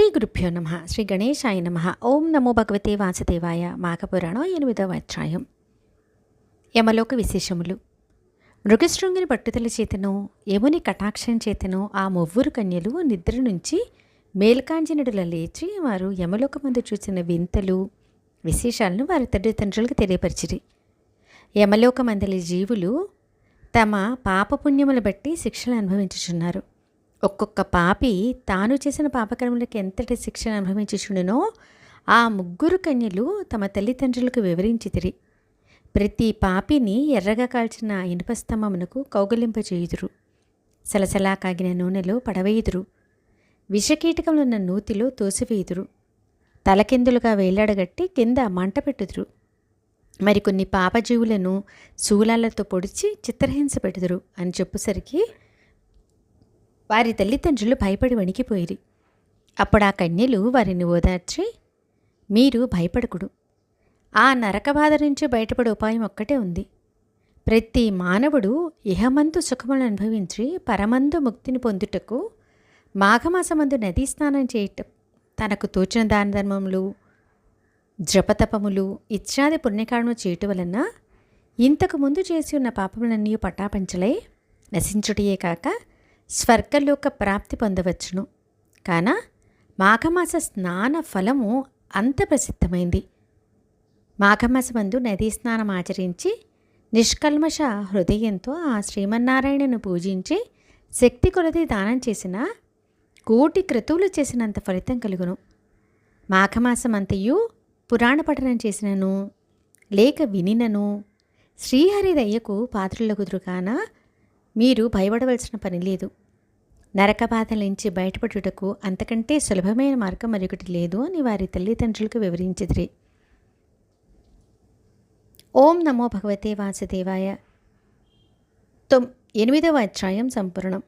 శ్రీ గురుభ్యో నమ. శ్రీ గణేశాయ నమ. ఓం నమో భగవతే వాసుదేవాయ మాఘపురాణం ఎనిమిదవ అధ్యాయం. యమలోక విశేషములు. మృగశృంగిని పట్టుదల చేతను యముని కటాక్షం చేతను ఆ మువ్వురు కన్యలు నిద్ర నుంచి మేల్కాంజనుడుల లేచి వారు యమలోకమందు చూసిన వింతలు విశేషాలను వారి తల్లిదండ్రులకు తెలియపరిచిరి. యమలోకమందలి జీవులు తమ పాపపుణ్యములు బట్టి శిక్షలు అనుభవించుచున్నారు. ఒక్కొక్క పాపి తాను చేసిన పాపకర్మలకు ఎంతటి శిక్షను అనుభవించుచుండెనో ఆ ముగ్గురు కన్యలు తమ తల్లిదండ్రులకు వివరించితిరి. ప్రతి పాపిని ఎర్రగా కాల్చిన ఇనుప స్తంభమునకు కౌగలింపచేయుదురు. సలసలా కాగిన నూనెలో పడవేయుదురు. విషకీటకములున్న నూతిలో తోసివేయుదురు. తలకిందులుగా వేలాడగట్టి కింద మంట పెట్టుదురు. మరికొన్ని పాపజీవులను శూలాలతో పొడిచి చిత్రహింస పెట్టుదురు అని చెప్పేసరికి వారి తల్లిదండ్రులు భయపడి వణికిపోయిరి. అప్పుడు ఆ కన్యలు వారిని ఓదార్చి మీరు భయపడకుడు. ఆ నరకబాధ నుంచి బయటపడే ఉపాయం ఒక్కటే ఉంది. ప్రతి మానవుడు ఇహమందు సుఖములను అనుభవించి పరమందు ముక్తిని పొందుటకు మాఘమాసమందు నదీ స్నానం చేయటం తనకు తోచిన దాన ధర్మములు జపతపములు ఇత్యాది పుణ్యకారణం చేయటం వలన ఇంతకు ముందు చేసి ఉన్న పాపములన్నీ పటాపంచలై నశించుటయే కాక స్వర్గలోక ప్రాప్తి పొందవచ్చును. కాన మాఘమాస స్నాన ఫలము అంత ప్రసిద్ధమైంది. మాఘమాసమందు నదీ స్నానం ఆచరించి నిష్కల్మష హృదయంతో ఆ శ్రీమన్నారాయణను పూజించి శక్తి కొలది దానం చేసిన కోటి క్రతువులు చేసినంత ఫలితం కలుగును. మాఘమాసమంతయు పురాణ పఠనం చేసినను లేక వినినను శ్రీహరిదయ్యకు పాత్రల కుదురుగాన మీరు భయపడవలసిన పని లేదు. నరక బాధల నుంచి బయటపడుటకు అంతకంటే సులభమైన మార్గం మరొకటి లేదు అని వారి తల్లిదండ్రులకు వివరించిదిరి. ఓం నమో భగవతే వాసుదేవాయ. తొమ్ ఎనిమిదవ అధ్యాయం సంపూర్ణం.